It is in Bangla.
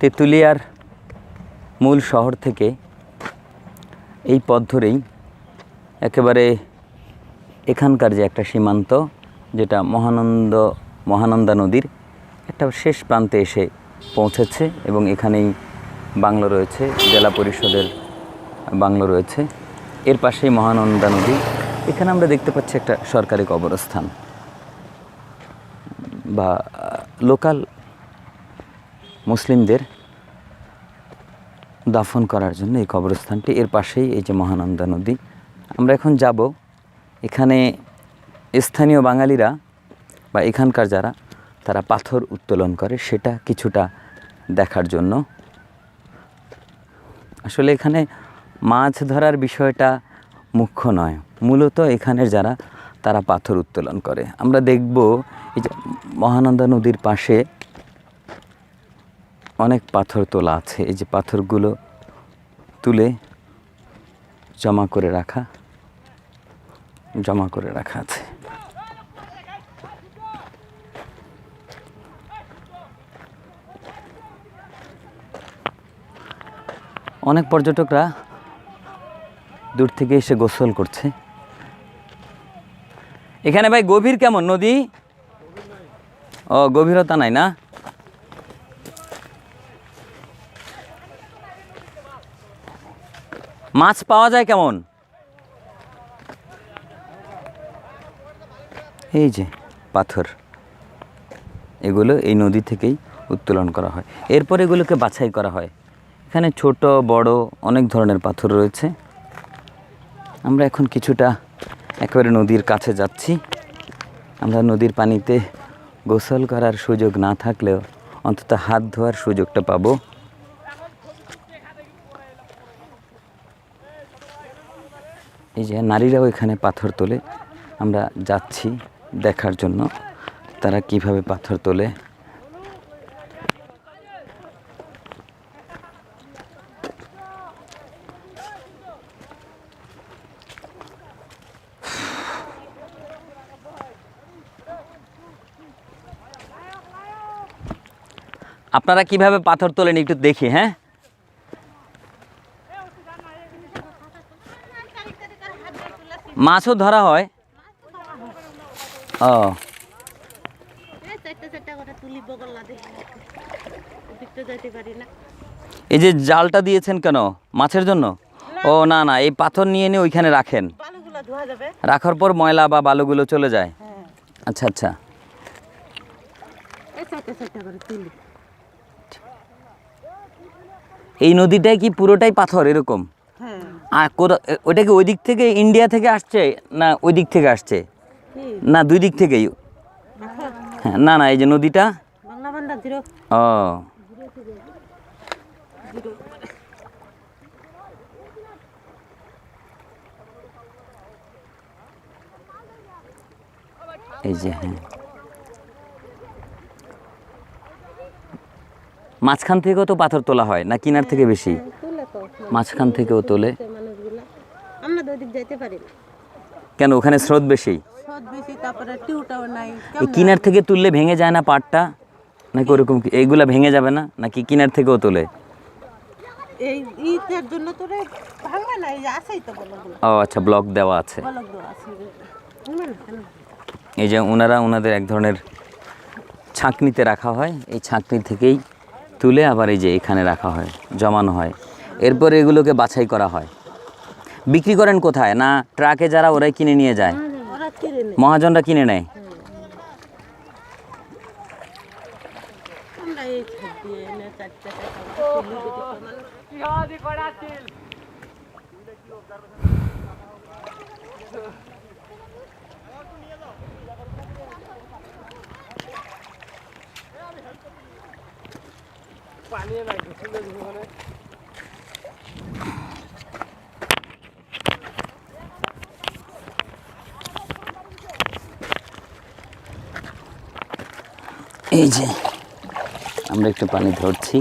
তেঁতুলিয়ার মূল শহর থেকে এই পথ ধরেই একেবারে এখানকার যে একটা সীমান্ত, যেটা মহানন্দ, মহানন্দা নদীর একটা শেষ প্রান্তে এসে পৌঁছেছে এবং এখানেই বাংলো রয়েছে, জেলা পরিষদের বাংলো রয়েছে। এর পাশেই মহানন্দা নদী। এখানে আমরা দেখতে পাচ্ছি একটা সরকারি কবরস্থান বা লোকাল মুসলিমদের দাফন করার জন্য এই কবরস্থানটি, এর পাশেই এই যে মহানন্দা নদী। আমরা এখন যাব এখানে স্থানীয় বাঙালিরা বা এখানকার যারা, তারা পাথর উত্তোলন করে, সেটা কিছুটা দেখার জন্য। আসলে এখানে মাছ ধরার বিষয়টা মুখ্য নয়। মূলত এখানের যারা, তারা পাথর উত্তোলন করে। আমরা দেখব এই যে মহানন্দা নদীর পাশে অনেক পাথর তোলা আছে। এই যে পাথরগুলো তুলে জমা করে রাখা, জমা করে রাখা আছে। অনেক পর্যটকরা দূর থেকে এসে গোসল করছে। এখানে ভাই গভীর কেমন? নদী? ও, গভীরতা নাই না? মাছ পাওয়া যায় কেমন? এই যে পাথর। এগুলো এই নদী থেকেই উত্তোলন করা হয়। এরপর এগুলোকে বাছাই করা হয়। এখানে ছোট, বড় অনেক ধরনের পাথর রয়েছে। আমরা এখন কিছুটা একেবারে নদীর কাছে যাচ্ছি। আমরা নদীর পানিতে গোসল করার সুযোগ না থাকলেও অন্তত হাত ধোয়ার সুযোগটা পাবো। এই যে নারীরাও এখানে পাথর তোলে। আমরা যাচ্ছি দেখার জন্য। তারা কীভাবে পাথর তোলে? আপনারা কীভাবে পাথর তোলেন একটু দেখি হ্যাঁ? মাছও ধরা হয়। ও। এই যে জালটা দিয়েছেন কেন মাছের জন্য? ও না না এই পাথর নিয়ে নিয়ে ওইখানে রাখেন। রাখার পর ময়লা বা বালুগুলো চলে যায়। হ্যাঁ। আচ্ছা আচ্ছা। এই নদীটাই কি পুরোটাই পাথর এরকম? আর কোথা- ওটা কি ওই দিক থেকে ইন্ডিয়া থেকে আসছে না ওই দিক থেকে আসছে? না দুই দিক থেকেই। হ্যাঁ না না এই যে নদীটা। ও। এই যে হ্যাঁ। মাঝখান থেকেও তো পাথর তোলা হয় না কিনার থেকে বেশি? মাঝখান থেকেও তোলে। আমরা তো যাইতে পারি না। কেন ওখানে স্রোত বেশি? সদ বেশি তারপরে টিউটাও নাই। এই কিনার থেকে তুললে ভেঙে যায় না পাটটা নাকি ওরকম কি? এইগুলা ভেঙে যাবে না? নাকি কিনার থেকেও তোলে? এই ঈদের জন্য তোরে ভাঙবে না এই যে আছেই তো বলগুলো ও আচ্ছা ব্লক দেওয়া আছে। বলক দেওয়া আছে। ভাঙবে না কেন এই যে ওনারা ওনাদের এক ধরনের ছাঁকনিতে রাখা হয়। এই ছাঁকনি থেকেই তুলে আবার এই যে এখানে রাখা হয় জমানো হয়। এরপর এগুলোকে বাছাই করা হয়। বিক্রি করেন কোথায়? না ট্রাকে যারা ওরাই কিনে নিয়ে যায়? নেই মহাজনরা কিনে নেয়? আমরা এই এই যে আমরা একটু পানি ধরছি।